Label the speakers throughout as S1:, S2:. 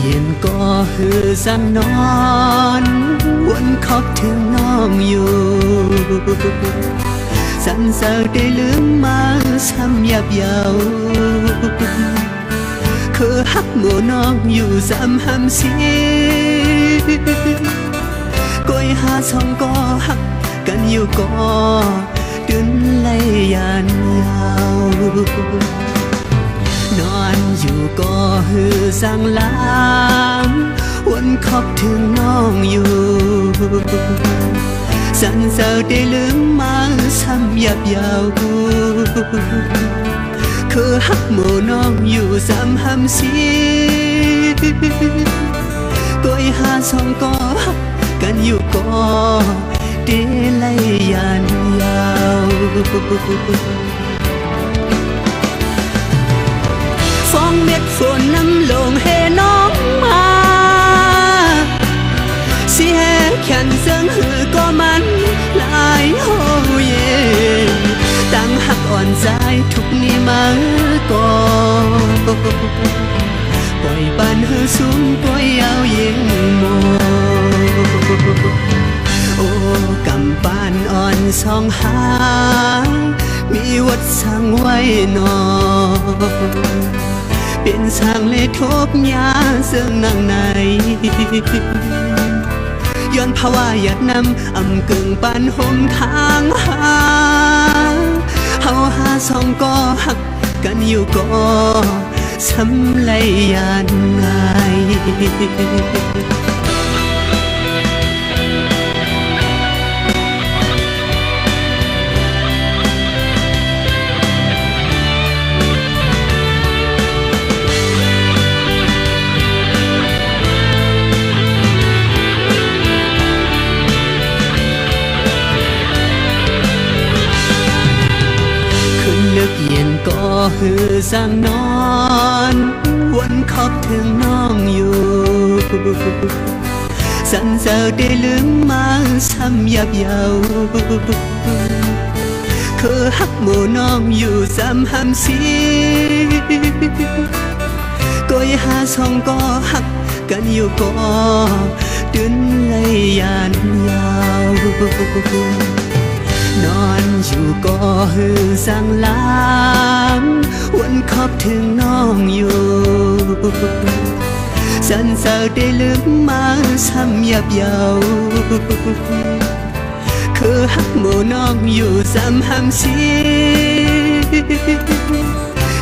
S1: เย็นก็หือสั่งนอนวนคอบถึงน้องอยู่ สันเสาได้ลืมมาซ้ำยับเยาคือฮักหมู่น้องอยู่ซ้ำหำสีก้อยหาสองก็ฮักกันอยู่ก็ดึนเลยยานยาว นอนอยู่ก็หือสั่งลามวนคอบถึงน้องอยู่ สันเสาได้ลืมมาซ้ำยับยาวคือฮักหมูน้องอยู่ซ้ำหำสีก้อยหาสองก็กกันอยู่ก็เดลัยยานยาว เม็ดฝนน้ำลงให้น้องมาสิแหแขนเสียงหือก็มันหลายโหเยตั้งหักอ่อนใจทุกนี้มาก่อนปล่อยปันหือสูงปล่อยยาวยิงโมโอ้กำปานอ่อนสองหางมีวัดสังไว้นอน สร้างเลยทบยาเสื่องนางในย้อนภาวะอยากนำอ่ำกึ่งปันห่มทางหาเฮาหาสองก็หักกันอยู่ก็สำเลยยานง่ ก็หือสั่งนอนวนคอบถึงน้องอยู่สันเสาได้ลืมมาซ้ำยับเยาคือฮักหมู่น้องอ วนอนอยู่ก็หือสั่งลามวนคอบถึงน้องอยู่สันเสาได้ลืมมาซ้ำยับเยาคือฮักหมูน้องอยู่ซ้ำหำสี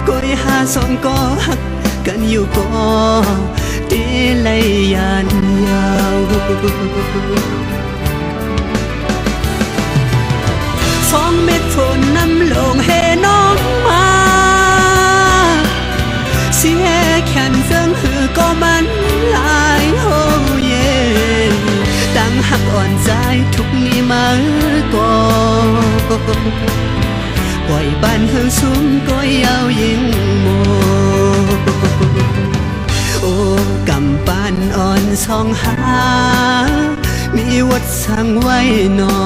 S1: ก็ยหาสองก็ฮักกันอยู่ก็ดีเลยยานยาว เสียแขนเสียงหือก็มันลายโหเยตั้งหักอ่อนใจทุกนี้มาก่อนปล่อยบานหือสูงก็ยาวยิ่งโมโอ้กำปานอ่อนสองหา มีวัดสั่งไว้นอ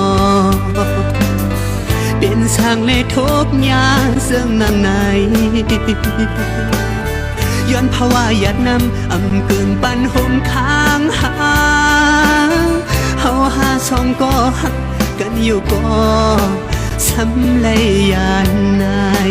S1: เป็นสร้างในทบยาเสื่องนางใน ย้อนภาวะหยาดนำอำเกินปันห่มค้างหาเฮาหาสองก็หักกันอยู่ก็สำเลยยานนาย